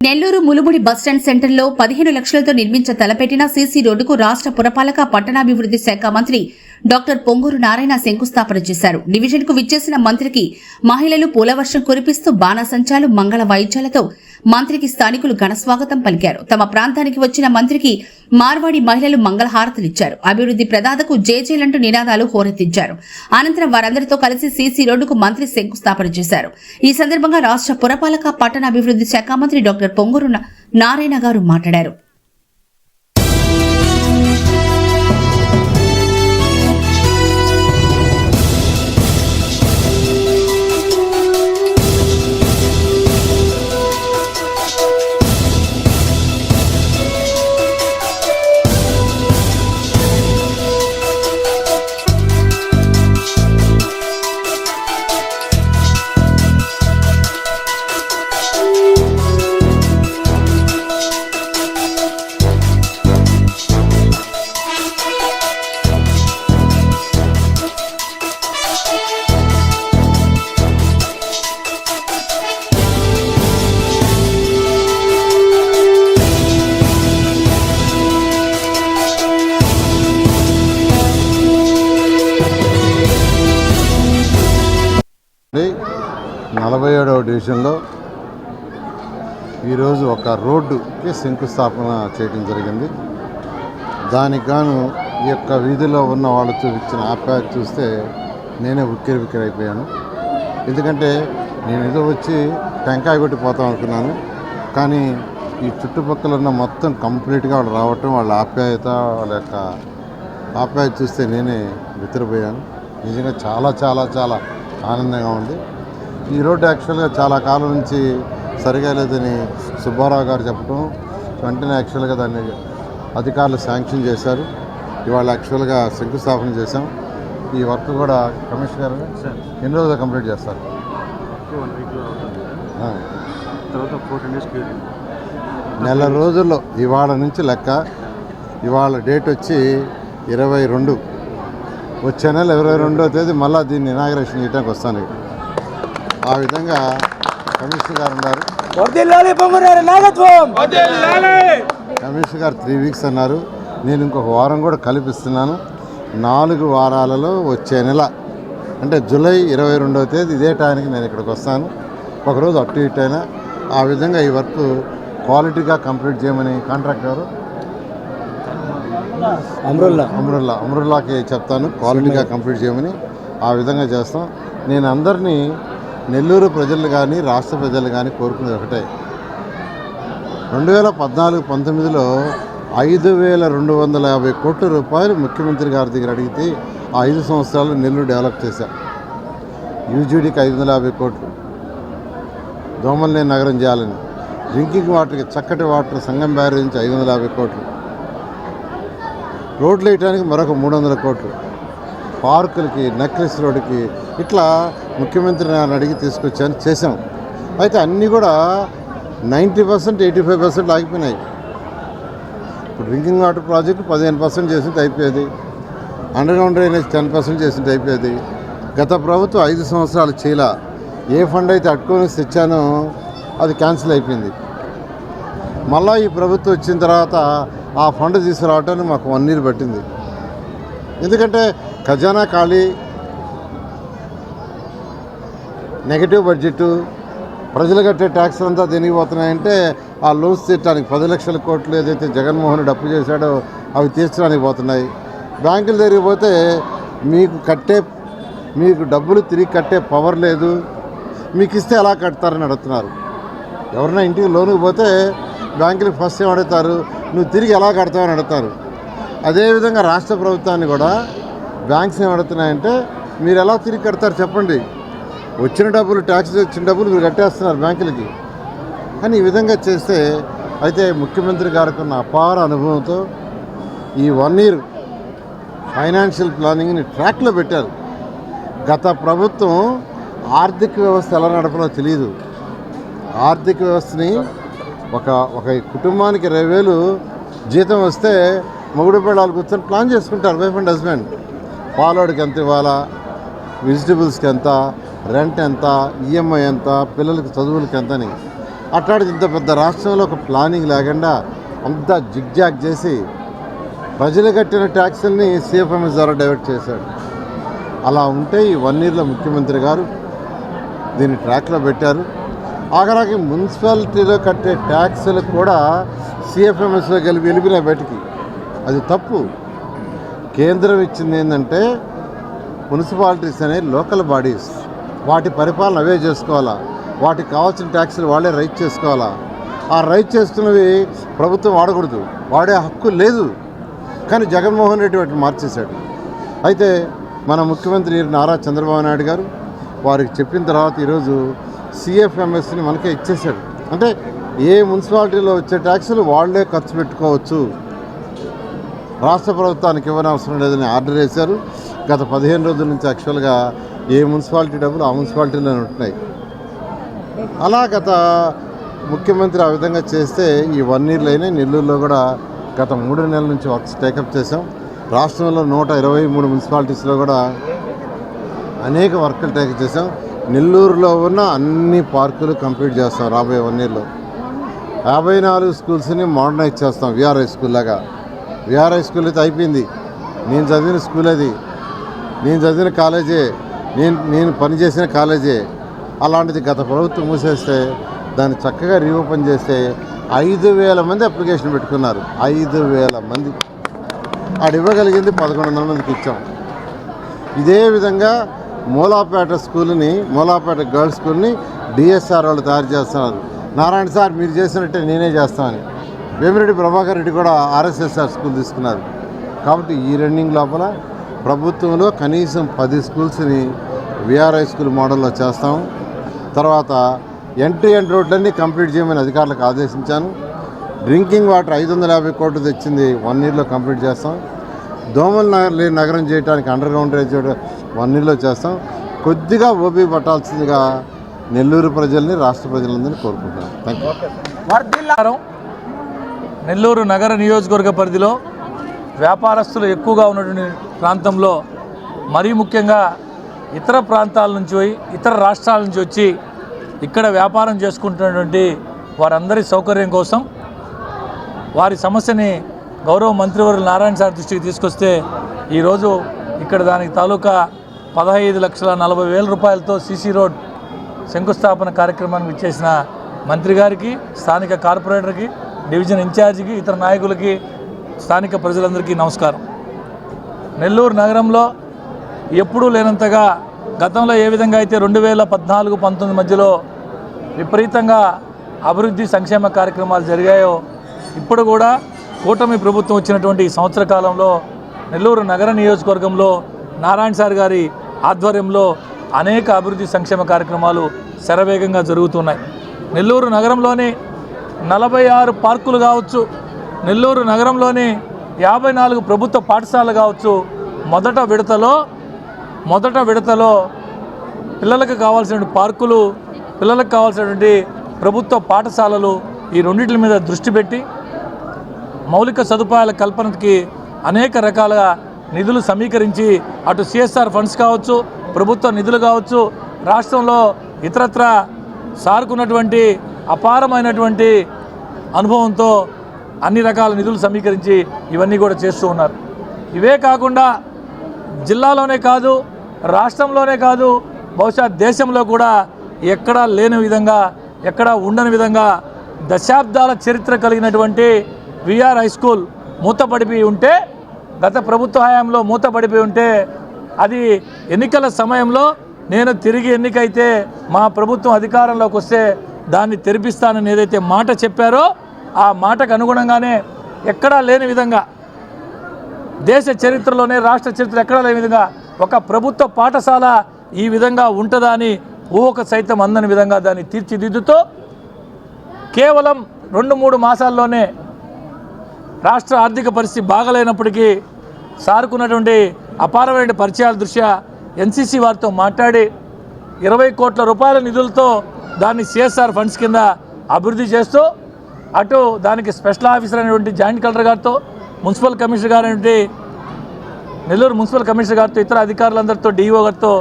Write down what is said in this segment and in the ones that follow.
Nellore Mulumudi bus stand సెంటర్లో పదిహేను లక్షలతో నిర్మించ తలపెట్టిన సీసీ రోడ్డుకు రాష్ట్ర పురపాలక పట్టణాభివృద్ధి శాఖ మంత్రి డాక్టర్ పొంగూరు నారాయణ శంకుస్థాపన చేశారు. డివిజన్కు విచ్చేసిన మంత్రికి మహిళలు పూలవర్షం కురిపిస్తూ బాణసంచాలు మంగళ వాయిద్యాలతో మంత్రికి స్థానికులు ఘనస్వాగతం పలికారు. తమ ప్రాంతానికి వచ్చిన మంత్రికి మార్వాడి మహిళలు మంగళహారతులిచ్చారు అభివృద్ధి ప్రదాతకు జేజేలంటూ నినాదాలు హోరెత్తించారు. అనంతరం వారందరితో కలిసి సీసీ రోడ్డుకు మంత్రి శంకుస్థాపన చేశారు. ఈ సందర్భంగా రాష్ట్ర పురపాలక పట్టణ అభివృద్ధి శాఖ మంత్రి డాక్టర్ పొంగూరు నారాయణ గారు మాట్లాడారు. నలభై ఏడవ డివిజన్లో ఈరోజు ఒక రోడ్డుకి శంకుస్థాపన చేయడం జరిగింది. దానికి గాను ఈ యొక్క వీధిలో ఉన్న వాళ్ళు చూపించిన ఆప్యాయత చూస్తే నేనే ఉక్కిరి బిక్కిరి అయిపోయాను. ఎందుకంటే నేను ఏదో వచ్చి టెంకాయ కొట్టి పోతాం అనుకున్నాను. కానీ ఈ చుట్టుపక్కల ఉన్న మొత్తం కంప్లీట్గా వాళ్ళు రావటం వాళ్ళ ఆప్యాయత వాళ్ళ యొక్క ఆప్యాయత చూస్తే నేనే వితిరిపోయాను నిజంగా చాలా చాలా చాలా ఆనందంగా ఉంది. ఈ రోడ్డు యాక్చువల్గా చాలా కాలం నుంచి సరిగా లేదని సుబ్బారావు గారు చెప్పడం వెంటనే యాక్చువల్గా దాన్ని అధికారులు శాంక్షన్ చేశారు. ఇవాళ యాక్చువల్గా శంకుస్థాపన చేశాం. ఈ వర్క్ కూడా కమిషనర్ గారు ఎన్ని రోజులు కంప్లీట్ చేస్తారు? నెల రోజుల్లో ఇవాళ నుంచి లెక్క. ఇవాళ డేట్ వచ్చి ఇరవై రెండు. వచ్చే నెల ఇరవై రెండో తేదీ మళ్ళీ దీన్ని ఇనాగరేషన్ చేయడానికి వస్తాను. ఆ విధంగా కమిషనర్ గారు ఉన్నారు. కమిషనర్ గారు త్రీ వీక్స్ అన్నారు. నేను ఇంకొక వారం కూడా కల్పిస్తున్నాను. నాలుగు వారాలలో వచ్చే నెల అంటే జూలై ఇరవై రెండవ తేదీ ఇదే టైంకి నేను ఇక్కడికి వస్తాను. ఒకరోజు అటు ఇటు అయినా. ఆ విధంగా ఈ వర్క్ క్వాలిటీగా కంప్లీట్ చేయమని కాంట్రాక్ట్ గారు అమరుల్లా. అమరుల్లా అమరుల్లాకి చెప్తాను. క్వాలిటీగా కంప్లీట్ చేయమని ఆ విధంగా చేస్తాం. నేను అందరినీ నెల్లూరు ప్రజలు కానీ రాష్ట్ర ప్రజలు కానీ కోరుకునేది ఒకటే. రెండు వేల పద్నాలుగు పంతొమ్మిదిలో ఐదు వేల రెండు వందల యాభై కోట్ల రూపాయలు ముఖ్యమంత్రి గారి దగ్గర అడిగితే ఆ ఐదు సంవత్సరాలు నెల్లూరు డెవలప్ చేశాం. యూజీడీకి ఐదు వందల యాభై కోట్లు. దోమల్నే నగరం చేయాలని. డ్రింకింగ్ వాటర్కి చక్కటి వాటర్ సంగం బ్యారేజ్ నుంచి ఐదు వందల యాభై కోట్లు. రోడ్లు వేయడానికి మరొక మూడు వందల కోట్లు. పార్కులకి నెక్లెస్ రోడ్డుకి ఇట్లా ముఖ్యమంత్రి నన్ను అడిగి తీసుకొచ్చాను చేసాం అయితే అన్నీ కూడా ninety percent eighty five percent ఆగిపోయినాయి. ఇప్పుడు డ్రింకింగ్ వాటర్ ప్రాజెక్ట్ పదిహేను పర్సెంట్ చేసింది అయిపోయేది. అండర్గ్రౌండ్ డ్రైనేజ్ టెన్ పర్సెంట్ చేసింది అయిపోయేది. గత ప్రభుత్వం ఐదు సంవత్సరాలు చేయలా. ఏ ఫండ్ అయితే అట్టుకొని తెచ్చానో అది క్యాన్సిల్ అయిపోయింది. మళ్ళా ఈ ప్రభుత్వం వచ్చిన తర్వాత ఆ ఫండ్ తీసుకురావడానికి మాకు వన్ ఇయర్ పట్టింది. ఎందుకంటే ఖజానా ఖాళీ నెగటివ్ బడ్జెట్ ప్రజలు కట్టే ట్యాక్స్ అంతా దేనికి పోతున్నాయంటే ఆ లోన్స్ తీర్చడానికి పది లక్షల కోట్లు ఏదైతే జగన్మోహన్ రెడ్డి అప్పు చేశాడో అవి తీర్చడానికి పోతున్నాయి. బ్యాంకుల దగ్గరికి పోతే మీకు కట్టే మీకు డబ్బులు తిరిగి కట్టే పవర్ లేదు. మీకు ఇస్తే ఎలా కడతారని అడుగుతున్నారు. ఎవరైనా ఇంటికి లోనుకు పోతే బ్యాంకులకు ఫస్ట్ ఏం అడుగుతారు? నువ్వు తిరిగి ఎలా కడతావని అడుగుతారు. అదేవిధంగా రాష్ట్ర ప్రభుత్వాన్ని కూడా బ్యాంక్స్ ఏం అడుగుతున్నాయంటే మీరు ఎలా తిరిగి కడతారు చెప్పండి. వచ్చిన డబ్బులు ట్యాక్స్ వచ్చిన డబ్బులు మీరు కట్టేస్తున్నారు బ్యాంకులకి. కానీ ఈ విధంగా చేస్తే అయితే ముఖ్యమంత్రి గారికి ఉన్న అపార అనుభవంతో ఈ వన్ ఇయర్ ఫైనాన్షియల్ ప్లానింగ్ని ట్రాక్లో పెట్టారు. గత ప్రభుత్వం ఆర్థిక వ్యవస్థ ఎలా నడపాలో తెలియదు ఆర్థిక వ్యవస్థని ఒక ఒక కుటుంబానికి ఇరవై వేలు జీతం వస్తే మొగుడు పిల్లలు కూర్చొని ప్లాన్ చేసుకుంటారు వైఫ్ అండ్ హస్బెండ్. పాలోడికి ఎంత ఇవ్వాలా? వెజిటబుల్స్కి ఎంత రెంట్ ఎంత ఈఎంఐ ఎంత? పిల్లలకి చదువులకి ఎంత అని అట్లాంటి ఇంత పెద్ద రాష్ట్రంలో ఒక ప్లానింగ్ లేకుండా అంతా జిగ్జాగ్ చేసి ప్రజలు కట్టిన ట్యాక్సుల్ని సిఎఫ్ఎంఎస్ ద్వారా డైవర్ట్ చేశాడు. అలా ఉంటే ఈ వన్ ఇయర్లో ముఖ్యమంత్రి గారు దీన్ని ట్రాక్లో పెట్టారు. ఆఖరాకి మున్సిపాలిటీలో కట్టే ట్యాక్సులు కూడా సిఎఫ్ఎంఎస్లో కలిపి వెళ్ళిపోయినాయి బయటికి. అది తప్పు. కేంద్రం ఇచ్చింది ఏంటంటే మున్సిపాలిటీస్ అనేవి లోకల్ బాడీస్. వాటి పరిపాలన అవే చేసుకోవాలా. వాటికి కావాల్సిన ట్యాక్సులు వాళ్ళే రైట్ చేసుకోవాలా. ఆ రైట్ చేస్తున్నవి ప్రభుత్వం వాడకూడదు. వాడే హక్కు లేదు. కానీ జగన్మోహన్ రెడ్డి వాటిని మార్చేశాడు. అయితే మన ముఖ్యమంత్రి నారా చంద్రబాబు నాయుడు గారు వారికి చెప్పిన తర్వాత ఈరోజు సిఎఫ్ఎంఎస్ని మనకే ఇచ్చేశాడు. అంటే ఏ మున్సిపాలిటీలో వచ్చే ట్యాక్సులు వాళ్ళే ఖర్చు పెట్టుకోవచ్చు. రాష్ట్ర ప్రభుత్వానికి ఇవ్వనవసరం లేదని ఆర్డర్ వేశారు. గత పదిహేను రోజుల నుంచి యాక్చువల్గా ఏ మున్సిపాలిటీ డబ్బులు ఆ మున్సిపాలిటీలోనే ఉంటున్నాయి. అలా గత ముఖ్యమంత్రి ఆ విధంగా చేస్తే ఈ వన్ ఇయర్లైనా నెల్లూరులో కూడా గత మూడు నెలల నుంచి వర్క్స్ టేకప్ చేసాం రాష్ట్రంలో నూట ఇరవై మూడు మున్సిపాలిటీస్లో కూడా అనేక వర్కులు టేకప్ చేసాం నెల్లూరులో ఉన్న అన్ని పార్కులు కంప్లీట్ చేస్తాం రాబోయే వన్ ఇయర్లో. యాభై నాలుగు స్కూల్స్ని మోడర్నైజ్ చేస్తాం విఆర్ఐ స్కూల్ లాగా. విఆర్ఐ స్కూల్ అయితే అయిపోయింది. నేను చదివిన స్కూల్ అది. నేను చదివిన కాలేజే. నేను నేను పనిచేసిన కాలేజే. అలాంటిది గత ప్రభుత్వం మూసేస్తే దాన్ని చక్కగా రీఓపెన్ చేస్తే ఐదు వేల మంది అప్లికేషన్ పెట్టుకున్నారు. ఐదు వేల మంది. ఆడు ఇవ్వగలిగింది పదకొండు వందల మందికి ఇచ్చాం. ఇదే విధంగా మూలాపేట స్కూల్ని మూలాపేట గర్ల్స్ స్కూల్ని డిఎస్ఆర్ వాళ్ళు తయారు చేస్తున్నారు. నారాయణ సార్ మీరు చేసినట్టే నేనే చేస్తామని వేమిరెడ్డి ప్రభాకర్ రెడ్డి కూడా ఆర్ఎస్ఎస్ఆర్ స్కూల్ తీసుకున్నారు. కాబట్టి ఈ రన్నింగ్ లోపల ప్రభుత్వంలో కనీసం పది స్కూల్స్ని విఆర్ఐ స్కూల్ మోడల్లో చేస్తాం. తర్వాత ఎంట్రీ ఎండ్ రోడ్లన్నీ కంప్లీట్ చేయమని అధికారులకు ఆదేశించాను. డ్రింకింగ్ వాటర్ ఐదు వందల యాభై కోట్లు తెచ్చింది వన్ ఇయర్లో కంప్లీట్ చేస్తాం. దోమల నగర్ లేని నగరం చేయడానికి అండర్ గ్రౌండ్ డ్రైనేజ్ వన్ ఇయర్లో చేస్తాం. కొద్దిగా ఓపీ పట్టాల్సిందిగా నెల్లూరు ప్రజల్ని రాష్ట్ర ప్రజలందరినీ కోరుకుంటున్నాను థ్యాంక్ యూ నెల్లూరు నగర నియోజకవర్గ పరిధిలో వ్యాపారస్తులు ఎక్కువగా ఉన్నటువంటి ప్రాంతంలో మరీ ముఖ్యంగా ఇతర ప్రాంతాల నుంచి పోయి ఇతర రాష్ట్రాల నుంచి వచ్చి ఇక్కడ వ్యాపారం చేసుకుంటున్నటువంటి వారందరి సౌకర్యం కోసం వారి సమస్యని గౌరవ మంత్రివర్యులు నారాయణ సార్ దృష్టికి తీసుకొస్తే ఈరోజు ఇక్కడ దానికి తాలూకా పదహైదు లక్షల నలభై వేల రూపాయలతో సీసీ రోడ్ శంకుస్థాపన కార్యక్రమానికి ఇచ్చేసిన మంత్రి గారికి స్థానిక కార్పొరేటర్కి డివిజన్ ఇన్ఛార్జికి ఇతర నాయకులకి స్థానిక ప్రజలందరికీ నమస్కారం. నెల్లూరు నగరంలో ఎప్పుడూ లేనంతగా గతంలో ఏ విధంగా అయితే రెండు వేల పద్నాలుగు పంతొమ్మిది మధ్యలో విపరీతంగా అభివృద్ధి సంక్షేమ కార్యక్రమాలు జరిగాయో ఇప్పుడు కూడా కూటమి ప్రభుత్వం వచ్చినటువంటి ఈ సంవత్సర కాలంలో నెల్లూరు నగర నియోజకవర్గంలో నారాయణ సార్ గారి ఆధ్వర్యంలో అనేక అభివృద్ధి సంక్షేమ కార్యక్రమాలు శరవేగంగా జరుగుతున్నాయి. నెల్లూరు నగరంలోని నలభై ఆరు పార్కులు కావచ్చు నెల్లూరు నగరంలోని యాభై నాలుగు ప్రభుత్వ పాఠశాలలు కావచ్చు మొదట విడతలో మొదట విడతలో పిల్లలకు కావాల్సినటువంటి పార్కులు పిల్లలకు కావాల్సినటువంటి ప్రభుత్వ పాఠశాలలు ఈ రెండింటి మీద దృష్టి పెట్టి మౌలిక సదుపాయాల కల్పనకి అనేక రకాలుగా నిధులు సమీకరించి అటు సిఎస్ఆర్ ఫండ్స్ కావచ్చు ప్రభుత్వ నిధులు కావచ్చు రాష్ట్రంలో ఇతరత్ర సారుకున్నటువంటి అపారమైనటువంటి అనుభవంతో అన్ని రకాల నిధులు సమీకరించి ఇవన్నీ కూడా చేస్తూ ఉన్నారు. ఇవే కాకుండా జిల్లాలోనే కాదు రాష్ట్రంలోనే కాదు బహుశా దేశంలో కూడా ఎక్కడా లేని విధంగా ఎక్కడా ఉండని విధంగా దశాబ్దాల చరిత్ర కలిగినటువంటి విఆర్ హై స్కూల్ మూతపడిపోయి ఉంటే గత ప్రభుత్వ హయాంలో మూతపడిపోయి ఉంటే అది ఎన్నికల సమయంలో నేను తిరిగి ఎన్నికైతే మా ప్రభుత్వం అధికారంలోకి వస్తే దాన్ని తెరిపిస్తానని ఏదైతే మాట చెప్పారో ఆ మాటకు అనుగుణంగానే ఎక్కడా లేని విధంగా దేశ చరిత్రలోనే రాష్ట్ర చరిత్ర ఎక్కడా లేని విధంగా ఒక ప్రభుత్వ పాఠశాల ఈ విధంగా ఉంటుందా అని ఊహక సైతం అందని విధంగా దాన్ని తీర్చిదిద్దుతూ కేవలం రెండు మూడు మాసాల్లోనే రాష్ట్ర ఆర్థిక పరిస్థితి బాగలేనప్పటికీ సారుకున్నటువంటి అపారమైన పరిచయాల దృష్ట్యా ఎన్సీసీ వారితో మాట్లాడి ఇరవై కోట్ల రూపాయల నిధులతో దాన్ని సిఎస్ఆర్ ఫండ్స్ కింద అభివృద్ధి చేస్తూ అటు దానికి స్పెషల్ ఆఫీసర్ అయినటువంటి జాయింట్ కలెక్టర్ గారితో మున్సిపల్ కమిషనర్ గారైనటువంటి నెల్లూరు మున్సిపల్ కమిషనర్ గారితో ఇతర అధికారులందరితో డిఈఓ గారితో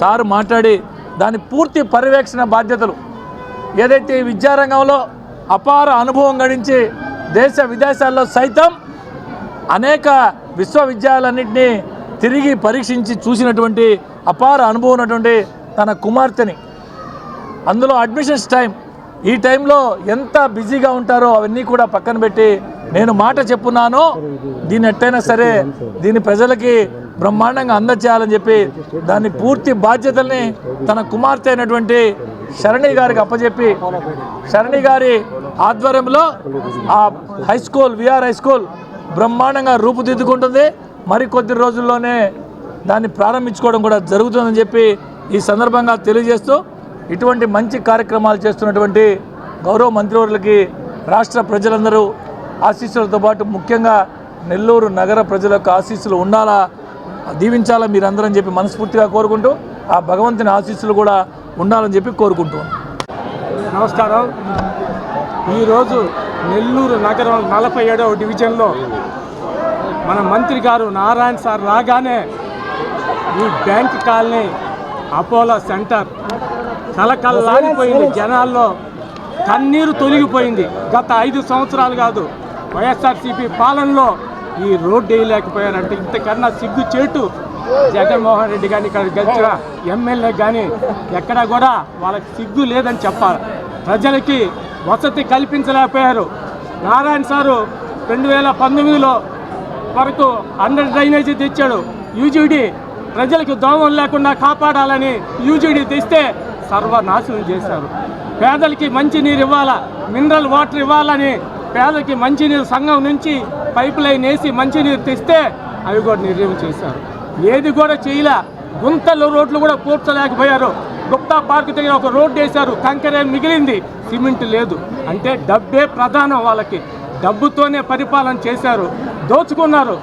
సారు మాట్లాడి దాని పూర్తి పర్యవేక్షణ బాధ్యతలు ఏదైతే ఈ విద్యారంగంలో అపార అనుభవం గడించి దేశ విదేశాల్లో సైతం అనేక విశ్వవిద్యాలన్నింటినీ తిరిగి పరీక్షించి చూసినటువంటి అపార అనుభవం ఉన్నటువంటి తన కుమార్తెని అందులో అడ్మిషన్స్ టైం. ఈ టైంలో ఎంత బిజీగా ఉంటారో అవన్నీ కూడా పక్కన పెట్టి నేను మాట చెప్పున్నాను. దీన్ని ఎట్టయినా సరే దీన్ని ప్రజలకి బ్రహ్మాండంగా అందచేయాలని చెప్పి దాన్ని పూర్తి బాధ్యతల్ని తన కుమార్తె అయినటువంటి శరణి గారికి అప్పచెప్పి శరణి గారి ఆధ్వర్యంలో ఆ high school VR high school బ్రహ్మాండంగా రూపుదిద్దుకుంటుంది. మరి కొద్ది రోజుల్లోనే దాన్ని ప్రారంభించుకోవడం కూడా జరుగుతుందని చెప్పి ఈ సందర్భంగా తెలియజేస్తూ ఇటువంటి మంచి కార్యక్రమాలు చేస్తున్నటువంటి గౌరవ మంత్రివర్లకి రాష్ట్ర ప్రజలందరూ ఆశీస్సులతో పాటు ముఖ్యంగా నెల్లూరు నగర ప్రజలకు ఆశీస్సులు ఉండాలా దీవించాలా మీరందరని చెప్పి మనస్ఫూర్తిగా కోరుకుంటూ ఆ భగవంతుని ఆశీస్సులు కూడా ఉండాలని చెప్పి కోరుకుంటూ నమస్కారం. ఈరోజు నెల్లూరు నగరం నలభై ఏడవ డివిజన్లో మన మంత్రి గారు నారాయణ సార్ రాగానే ఈ బ్యాంక్ కాలనీ అపోలో సెంటర్ కలకల్లాడిపోయింది జనాల్లో. కన్నీరు తొలగిపోయింది. గత ఐదు సంవత్సరాలు కాదు వైఎస్ఆర్సీపీ పాలనలో ఈ రోడ్డు వేయలేకపోయారంటే ఇంతకన్నా సిగ్గు చేటు. జగన్మోహన్ రెడ్డి కానీ ఇక్కడ గెలిచిన ఎమ్మెల్యే కానీ ఎక్కడ కూడా వాళ్ళకి సిగ్గు లేదని చెప్పాలి. ప్రజలకి వసతి కల్పించలేకపోయారు. నారాయణ సారు రెండు వేల పంతొమ్మిదిలో వరకు అండర్ డ్రైనేజీ తెచ్చాడు. యూజీడీ ప్రజలకు దోమలు లేకుండా కాపాడాలని యూజీడీ తెస్తే సర్వనాశనం చేశారు. పేదలకి మంచినీరు ఇవ్వాలా? మినరల్ వాటర్ ఇవ్వాలని పేదలకి మంచినీరు సంఘం నుంచి పైప్ లైన్ వేసి మంచినీరు తెస్తే అవి కూడా నిర్ణయం చేశారు. ఏది కూడా చేయలే. గుంతలు రోడ్లు కూడా పూడ్చలేకపోయారు. గుప్తా పార్క్ దగ్గర ఒక రోడ్డు వేశారు. కంకరే మిగిలింది? సిమెంట్ లేదు. అంటే డబ్బే ప్రధానం వాళ్ళకి. డబ్బుతోనే పరిపాలన చేశారు. దోచుకున్నారు.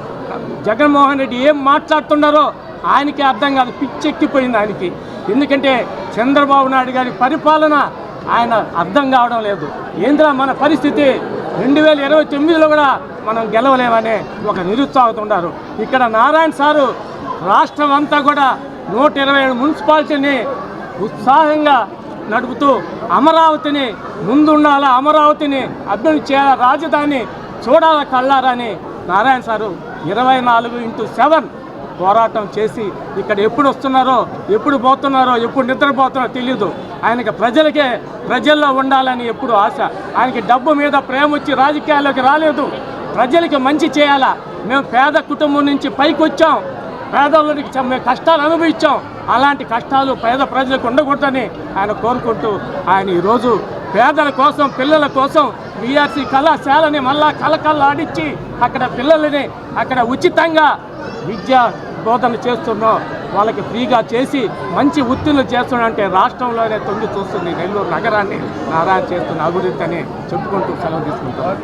జగన్మోహన్ రెడ్డి ఏం మాట్లాడుతున్నారో ఆయనకి అర్థం కాదు. పిచ్చెక్కిపోయింది ఆయనకి. ఎందుకంటే చంద్రబాబు నాయుడు గారి పరిపాలన ఆయన అర్థం కావడం లేదు. ఏంద్రా మన పరిస్థితి? రెండు వేల ఇరవై తొమ్మిదిలో కూడా మనం గెలవలేమనే ఒక నిరుత్సాహతుండారు. ఇక్కడ నారాయణ సారు రాష్ట్రం అంతా కూడా నూట ఇరవై ఏడు మున్సిపాలిటీని ఉత్సాహంగా నడుపుతూ అమరావతిని ముందుండాలా అమరావతిని అభివృద్ధి చేయాల రాజధాని చూడాల కళ్ళారని నారాయణ సారు ఇరవై నాలుగు ఇంటూ సెవెన్ పోరాటం చేసి ఇక్కడ ఎప్పుడు వస్తున్నారో ఎప్పుడు పోతున్నారో ఎప్పుడు నిద్రపోతున్నారో తెలియదు ఆయనకి ప్రజలకే ప్రజల్లో ఉండాలని ఎప్పుడు ఆశ. ఆయనకి డబ్బు మీద ప్రేమ వచ్చి రాజకీయాల్లోకి రాలేదు. ప్రజలకి మంచి చేయాలా? మేము పేద కుటుంబం నుంచి పైకి వచ్చాం. పేదవాళ్ళకి మేము కష్టాలు అనుభవించాం. అలాంటి కష్టాలు పేద ప్రజలకు ఉండకూడదని ఆయన కోరుకుంటూ ఆయన ఈరోజు పేదల కోసం పిల్లల కోసం బీఆర్సీ కళాశాలని మళ్ళా కలకల్లాడిచ్చి అక్కడ పిల్లలని అక్కడ ఉచితంగా విద్య బోధన చేస్తున్నాం వాళ్ళకి ఫ్రీగా చేసి మంచి ఉత్తీర్ణులు చేస్తున్నాడంటే రాష్ట్రంలోనే తొంగి చూస్తుంది నెల్లూరు నగరాన్ని. నారాయణ చేస్తున్న అభివృద్ధి అని చెప్పుకుంటూ సెలవు తీసుకుంటాం.